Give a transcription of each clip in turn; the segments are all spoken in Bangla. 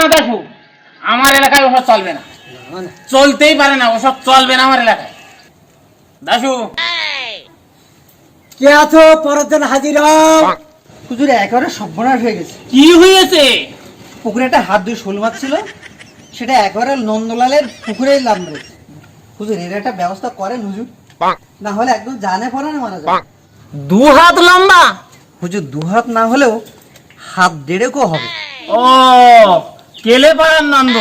না দেখো আমার এলাকায় ওসব চলবে না। চলতেই পারে না ওসব চলবে না আমার এলাকায়। দাসু কে আছো? পরের দিন হাজির হুজুর একেবারে সর্বনাশ হয়ে গেছে। কি হয়েছে? পুকুরে একটা হাত দুই শোল মাছ ছিল সেটা একেবারে নন্দলালের পুকুরেই লাভ মেরেছে হুজুর এর একটা ব্যবস্থা করেন হুজুর। না হলে একদম জানে পড়ে না মারা যায় দু হাত লম্বা? হুজুর দু হাত না হলেও হাত দেড়েকও হবে। ও কেলে পাড়ার নন্দ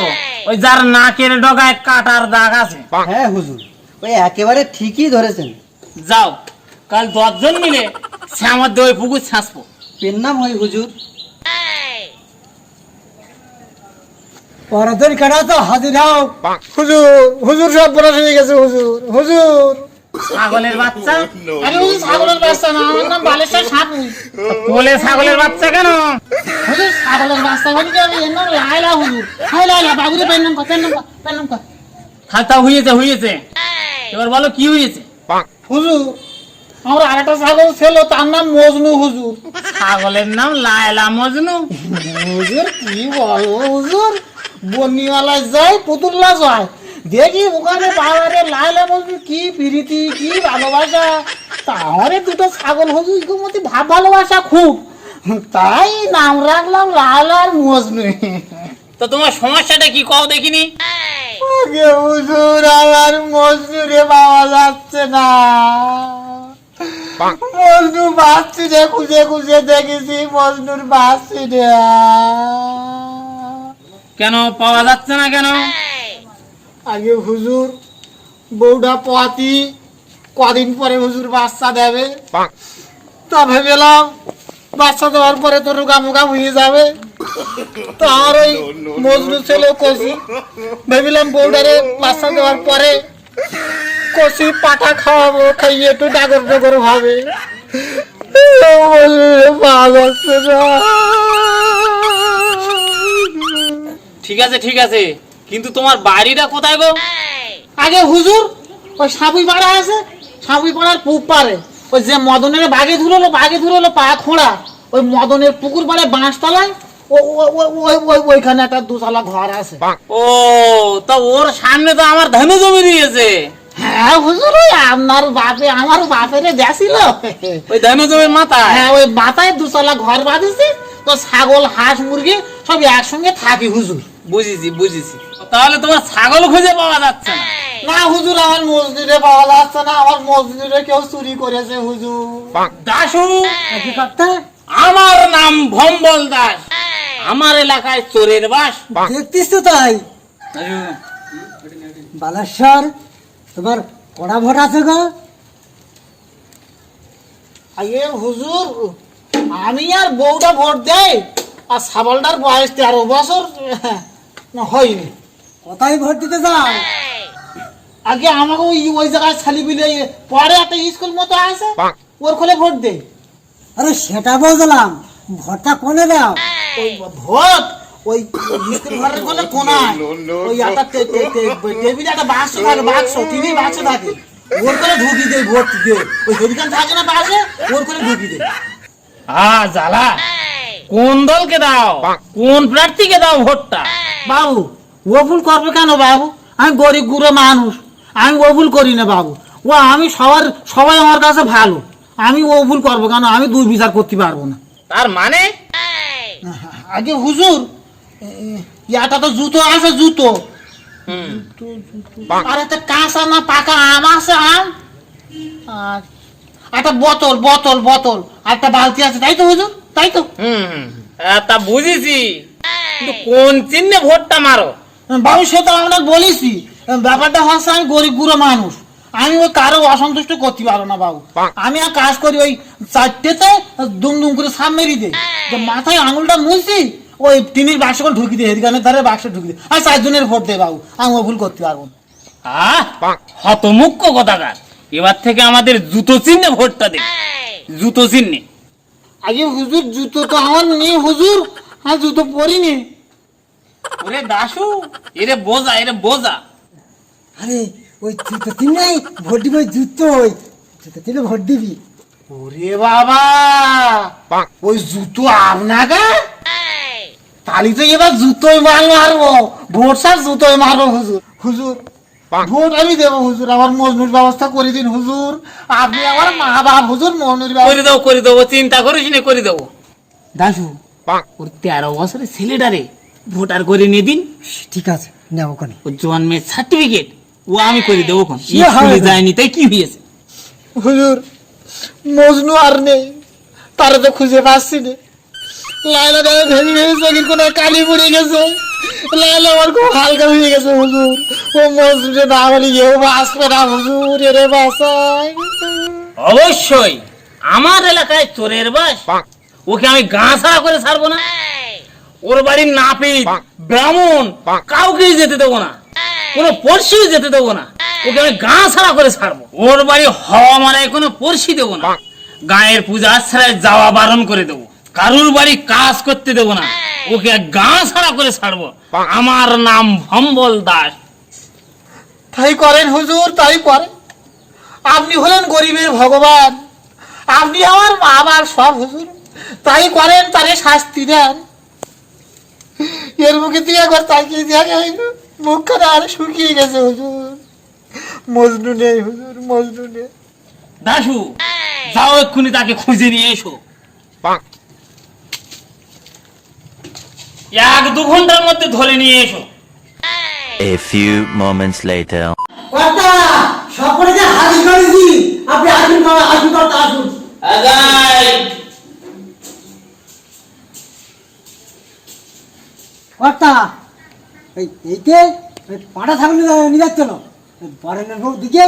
ওই যার নাকের ডগায় কাটার দাগ আছে। হ্যাঁ হুজুর। ওই একেবারে ঠিকই ধরেছেন। যাও কাল দশজন মিলে শ্যামার দিয়ে ওই পুকুর ছাঁচবো। পেন নাম হয় হুজুর। পরের দিন কেনা তো হাজির হও। হুজুর হুজুর সব বড় হয়ে গেছে হুজুর হুজুর। ছাগলের বাচ্চা? আরে ওই ছাগলের বাচ্চা না আমার নাম বালেশ্বর সাপু কোলে ছাগলের বাচ্চা কেন? হুজুর ছাগলের বাচ্চা হলে কি আমি? এর নাম লাইলা হুজুর। হাই লাইলা বাবুরে পেন নাম পেন নাম পেন নাম খাতা হয়েছে হয়েছে এবার বলো কি হয়েছে হুজুর আমার আরেকটা ছাগল ছিল তার নাম মজনু হুজুর। ছাগলের নাম লায়লা মজনু। হুজুর কি বলো হুজুর? বন্যিওয়ালায় যায় পুতুল্লা যায়। দেখি ওখানে পাহাড়ে লাইলা মজনু কি প্রীতি কি ভালোবাসা। তাহলে দুটো ছাগল হুজুর এগুলোর মধ্যে ভাব ভালোবাসা খুব। তাই নাম রাখলাম লাল আর মজনু। তো তোমার সমস্যাটা কি কও দেখিনি? আগে হুজুর আমার মজনুরে পাওয়া যাচ্ছে না। মজনু বাঁচছি রে খুঁজে খুঁজে দেখেছি মজনুর বাঁচছি রে। কেন পাওয়া যাচ্ছে না কেন? আগে হুজুর বউটা পাতি কদিন পরে হুজুর বাচ্চা দেবে। তা ভেবেলাম বাচ্চা দেওয়ার পরে তো রোগা মুগা হয়ে যাবে। তার ওই মজনু ছেলে কষি। ভেবেলাম বউটারে বাচ্চা দেওয়ার পরে কষি পাঠা খাওয়াবো খাইয়ে একটু ডাগর ডাগর হবে ঠিক আছে ঠিক আছে। কিন্তু তোমার বাড়িটা কোথায় গো? আগে হুজুর ওই সাবুই পাড়া আছে সাবুই পাড়ার পুব পারে ওই যে মদনের বাগে ধুলো বাগে ধুলো পা খোঁড়া ওই মদনের পুকুর পাড়ে বাঁশ তলায় ও ও- ও- ওই- ওই- ওইখানে একটা দুতলা ঘর আছে। ও তা ওর সামনে তো আমার ধানে জমি দিয়েছে হ্যাঁ হুজুর ওই আপনার বাপে আমার বাপের দেছিল ওই ধানে জমির মাথায়? হ্যাঁ ওই মাথায় দুতলা ঘর বাঁধেছে তো ছাগল হাঁস মুরগি সব একসঙ্গে থাকি হুজুর। বুঝেছি বুঝেছি। তাহলে তোমার ছাগল খুঁজে পাওয়া যাচ্ছে না। না হুজুর আমার মসজিদে পাওয়া যাচ্ছে না। আমার মসজিদে কেউ চুরি করেছে হুজুর। দাসু কি করতে আমার নাম ভম্বল দাস। আমার এলাকায় চোরের বাস। দেখতিস তো তাই? বালেশ্বর তোমার কড়া ভোট আছে গো। আগে হুজুর আমি আর বউটা ভোট দেয় আর সাবলটার বয়স তেরো বছর হয়নি। কোথায় ভোট দিতে যাও আগে আমাকে ওই ওই জায়গায় ছালি বিলে পরে একটা স্কুল মতো আছে ওর খোলে ভোট দেয় আরে সেটা বুঝলাম। ভোটটা কোনে দাও? ওই ভোট ওই স্কুল ঘরের খোলে কোনায়। ওই একটা টেবিলে একটা বাক্স থাকে বাক্স টিভি বাক্স থাকে। ওর করে ঢুকি দেয় ভোট দিয়ে ওই হরিকান থাকে না পাশে ওর করে ঢুকি দেয় আ জ্বালা। কোন দলকে দাও? কোন প্রার্থীকে দাও ভোটটা? বাবু ও ভুল করবে কেন বাবু? আমি গরিব গুঁড়ো মানুষ। আমি ও ভুল করি না বাবু। ও আমি সবার সবাই আমার কাছে ভালো। আমি ও ভুল করব কেন? আমি দুই বিচার করতে পারব না। তার মানে? আগে হুজুর ইয়াটা তো জুতো আছে জুতো। হুম। আর একটা কাঁচা না পাকা আম আছে আম? আর একটা বোতল বোতল বোতল। একটা বালতি আছে তাই তো হুজুর? তাই তো? হুম। তা বুঝেছি। কিন্তু কোন চিহ্নে ভোটটা মারো? বাবু সে তো আমরা বলেছি ব্যাপারটা হচ্ছে আমি গরিব গুঁড়ো মানুষ। আমি ওই কারও অসন্তুষ্ট করতে পারব না বাবু। আমি আর কাজ করি ওই চারটেতে দুম দুম করে সাপ মেরি দেয় মাথায় আঙুলটা মুলছি ওই টিনের বাক্স করে ঢুকি দেয় এদিকে ধারে বাক্স ঢুকি দেয় আর চারজনের ভোট দেয় বাবু আমি ও ভুল করতে পারব আহ হতমুখ্য কথাকার। এবার থেকে আমাদের জুতো চিহ্নে ভোটটা দে। জুতো চিহ্নে আগে হুজুর জুতো তো আমার নেই হুজুর। হ্যাঁ জুতো পরিনি। ওরে দাসু এরে বোঝা এরে বোঝা। আরে ওই জুতো তিন নাই? ভোট দিবি জুতো ওই। জুতো তিনে ভোট দিবি। ওরে বাবা ওই জুতো আপনাকে? তালি তো এবার জুতোই মাল মারবো ভোট সার জুতোই মারবো হুজুর। হুজুর ভোট আমি দেবো হুজুর আমার মজনুর ব্যবস্থা করে দিন হুজুর। আপনি আমার মা বাপ হুজুর মজনুর করে দেবো করে দেবো চিন্তা করিস নে করে দেবো দাসু ওর তেরো বছরের ছেলেটারে ভোটার করে নিয়ে দিন। ঠিক আছে নেব কোনে ও জন্মের সার্টিফিকেট ও আমি করে দেবো কোন স্কুলে যায়নি তাই কি হয়েছে? হুজুর মজনু আর নেই তারা তো খুঁজে পাচ্ছি না। লাইলা দেবে ভেবে ভেবে চোখের কোনো কালি পড়ে গেছে। হালকা হয়ে গেছে, হুজুর। ও না বলি কেউ বাঁচবে না, হুজুর। এরে অবশ্যই, আমার এলাকায় চোরের বাস, ওকে আমি গা ছাড়া করে ছাড়বো না। ওর বাড়ির ব্রাহ্মণ, কাউকেই যেতে দেবো না। কোনো পড়শি যেতে দেবো না। ওকে আমি গা ছাড়া করে ছাড়বো। ওর বাড়ি হওয়া মানে কোনো পড়শি দেবো না। গায়ের পূজা আশ্রয় যাওয়া বারণ করে দেবো। কারুর বাড়ি কাজ করতে দেবো না। ওকে গা ছাড়া করে ছাড়বো। আমার নাম ভম্বল দাস। তাই করেন হুজুর তাই করেন। আপনি হলেন গরিবের ভগবান। আপনি আমার বাবার সব হুজুর। তাই করেন তারে শাস্তি দেন। এর মুখে দিয়ে একবার তাকিয়ে দেখে মুখখানা আর শুকিয়ে গেছে হুজুর। মজনু নেই হুজুর মজনু নেই। দাসু যাও এক্ষুনি তাকে খুঁজে নিয়ে এসো। এক দু ঘণ্টার মধ্যে ধরে নিয়ে এসো। A few moments later. কর্তা সকলে যে হাজির করেছি আপনি আসুন আসুন কর্তা আসুন। কর্তা এই এইকে পাটা ছাগল নিয়ে যাচ্ছ না বরেনের বউ দিকে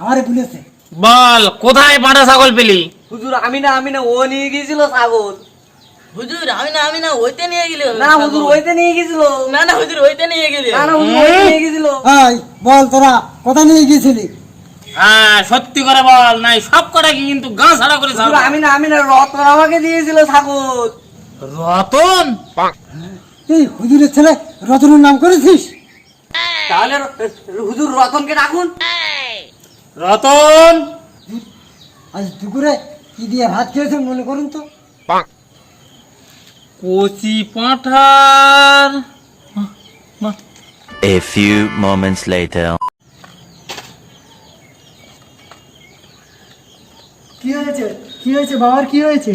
আমারে বলেছে। বল কোথায় পাঁঠা ছাগল পেলি? হুজুর আমি না আমি না ও নিয়ে গিয়েছিল ছাগল। হুজুর আমি না আমি না ওইতে নিয়ে গেলে না হুজুর ওইতে নিয়ে গেছিল। না না হুজুর ওইতে নিয়ে গেলে না না হুজুর ওইতে নিয়ে গেছিল। এই বল তোরা কোথায় নিয়ে গিয়েছিলি হ্যাঁ সত্যি করে বল নাই সব কটা কি কিন্তু গা ছাড়া করে ছাড়বো। আমি না আমি না রতন আমাকে দিয়েছিল ছাগল রতন? তুই হুজুরের ছেলে রতনের নাম করেছিস? তাহলে হুজুর রতনকে ডাকুন। রতন? আজ দুপুরে কি দিয়ে ভাত খেয়েছেন মনে করুন তো। কচি পাঁঠার। A few moments later. কি হয়েছে? কি হয়েছে? বাবার কি হয়েছে?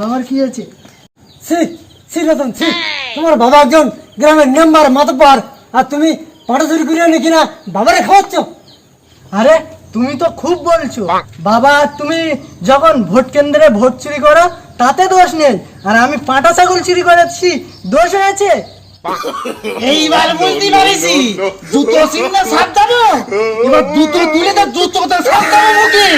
বাবার কি হয়েছে? সি সি রতন সি তোমার বাবা একজন গ্রামের মেম্বার মাতব্বর। আর তুমি পাটা চুরি করে এনে কিনা বাবারে খাওয়াচ্ছ? আরে তুমি তো খুব বলছো। বাবা তুমি যখন ভোট কেন্দ্রে ভোট চুরি করো তাতে দোষ নেই। আর আমি পাঁটা ছাগল চুরি করাচ্ছি দোষ হয়েছে? এইবার বুঝতে পারিছি, জুতো চিন্তা সাবধানো। এবার জুতো তুলে তো জুতোটা সাবধানো মুখে।